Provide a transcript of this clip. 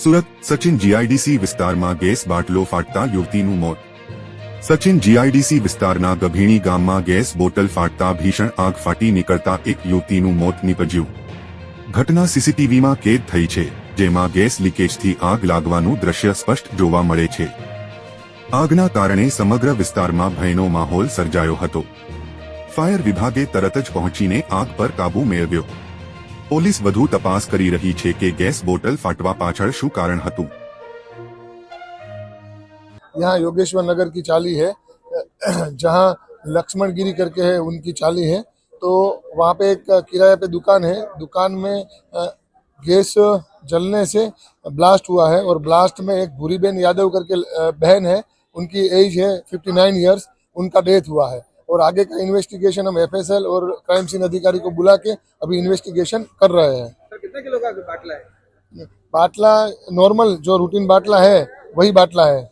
Surat, Sachin GIDC વિસ્તારમાં gas બાટલો ફાટતા યુવતીનું મોત. સચિન જીઆઈડીસી વિસ્તારના ગભીણી ગામમાં ગેસ બોટલ ફાટતા ભીષણ આગ ફાટી નીકળતા એક યુવતીનું મોત નીપજ્યું. ઘટના સીસીટીવીમાં કેદ થઈ છે, જેમાં ગેસ લીકેજથી આગ લાગવાનું દ્રશ્ય સ્પષ્ટ જોવા મળે છે. આગના કારણે સમગ્ર વિસ્તારમાં ભયનો માહોલ સર્જાયો હતો. ફાયર વિભાગે તરત જ પહોંચીને આગ પર કાબૂ મેળવ્યો. પોલીસ વધુ તપાસ કરી રહી છે કે ગેસ બોટલ ફાટવા પાછળ શું કારણ હતું यहाँ योगेश्वर नगर की चाली है जहाँ लक्ष्मण गिरी करके है उनकी चाली है तो वहाँ पे एक किराए पे दुकान है दुकान में अ, गैस जलने से ब्लास्ट हुआ है और ब्लास्ट में एक भूरीबेन यादव करके अ, बहन है उनकी एज है 59 नाइन ईयर्स उनका डेथ हुआ है और आगे का इन्वेस्टिगेशन हम एफएसएल और क्राइम सीन अधिकारी को बुला के अभी इन्वेस्टिगेशन कर रहे हैं। कितने किलो का बाटला है? बाटला नॉर्मल जो रूटीन बाटला है वही बाटला है।